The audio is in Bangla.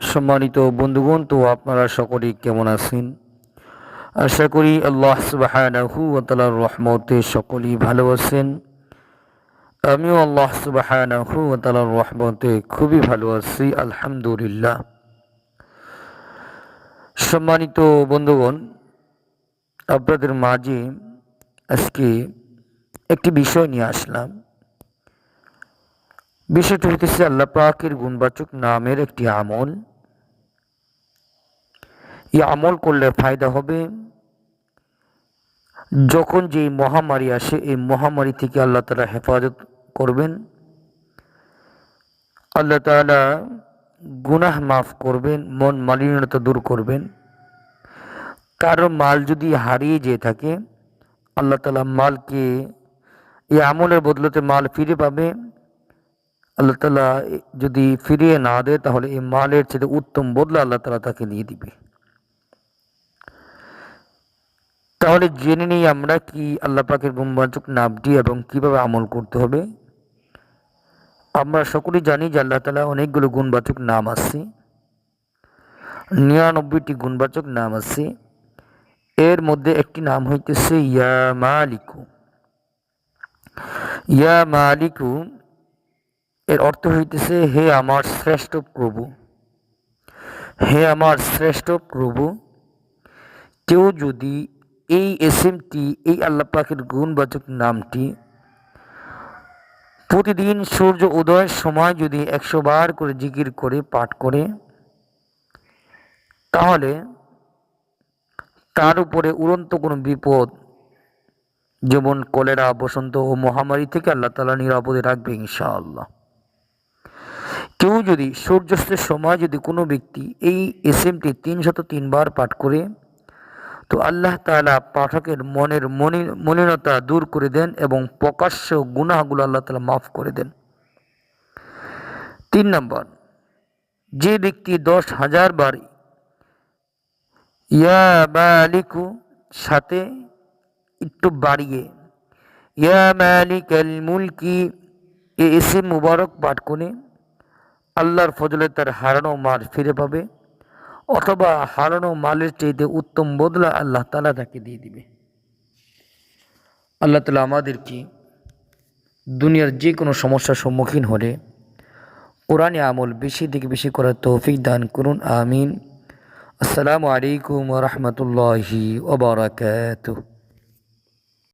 সম্মানিত বন্ধুগণ, তো আপনারা সকলেই কেমন আছেন? আশা করি আল্লাহ সুবাহানাহু ওয়া তাআলার রহমতে সকলেই ভালো আছেন। আমিও আল্লাহ সুবাহানাহু ওয়া তাআলার রহমতে খুবই ভালো আছি, আলহামদুলিল্লাহ। সম্মানিত বন্ধুগণ, আপনাদের মাঝে আজকে একটি বিষয় নিয়ে আসলাম। বিষয়টি হইতেছে আল্লাহ পাকের গুণবাচক নামের একটি আমল। আমল করলে ফায়দা হবে। যখন যে মহামারী আসে, এই মহামারী থেকে আল্লাহ তালা হেফাজত করবেন। আল্লাহ তালা গুনাহ মাফ করবেন, মন মালিনতা দূর করবেন। কারও মাল যদি হারিয়ে যেয়ে থাকে, আল্লাহ তালা মালকে এই আমলের বদলতে মাল ফিরে পাবে। আল্লাহ তালা যদি ফিরিয়ে না দেয়, তাহলে এই মালের চেয়ে উত্তম বদলা আল্লাহ তালা তাকে দিয়ে দিবে। তাহলে জেনে নিই আমরা কি আল্লাহ পাকের গুণবাচক নামটি এবং কীভাবে আমল করতে হবে। আমরা সকলেই জানি যে আল্লাহ তালা অনেকগুলো গুণবাচক নাম আছে। নিরানব্বইটি গুণবাচক নাম আছে। এর মধ্যে একটি নাম হইতেছে ইয়া মালিকু। ইয়া মালিকু, এর অর্থ হইতেছে হে আমার শ্রেষ্ঠ প্রভু। হে আমার শ্রেষ্ঠ প্রভু, কেউ যদি এই এসএমটি, এই আল্লাহ পাকের গুণবাচক নামটি, প্রতিদিন সূর্য উদয়ের সময় যদি একশো বার করে জিকির করে, পাঠ করে, তাহলে তার উপরে উড়ন্ত কোনো বিপদ, যেমন কলেরা, বসন্ত ও মহামারী থেকে আল্লাহ তালা নিরাপদে রাখবে ইনশাআল্লাহ। কেউ যদি সূর্যাস্তের সময় যদি কোনো ব্যক্তি এই এসএমটি তিনশত তিনবার পাঠ করে তো আল্লাহ তালা পাঠকের মনের মনি, মলিনতা দূর করে দেন এবং প্রকাশ্য গুনাহগুলো আল্লাহ তালা মাফ করে দেন। তিন নম্বর, যে ব্যক্তি দশ হাজার বার ইয়া মালিকু সাথে একটু বাড়িয়ে, ইয়া মালিক আল মুলকি এ এসে মুবারক পাঠ করে, আল্লাহর ফজলে তার হারানো মার ফিরে পাবে। অথবা হারানো মালের চাইতে উত্তম বদলা আল্লাহ তালা তাকে দিয়ে দিবে। আল্লাহ তালা আমাদেরকে দুনিয়ার যে কোনো সমস্যার সম্মুখীন হলে কোরআনে আমল বেশি থেকে বেশি করার তৌফিক দান করুন, আমিন। আসসালামু আলাইকুম রহমতুল্লাহি ওবরাকাতুহ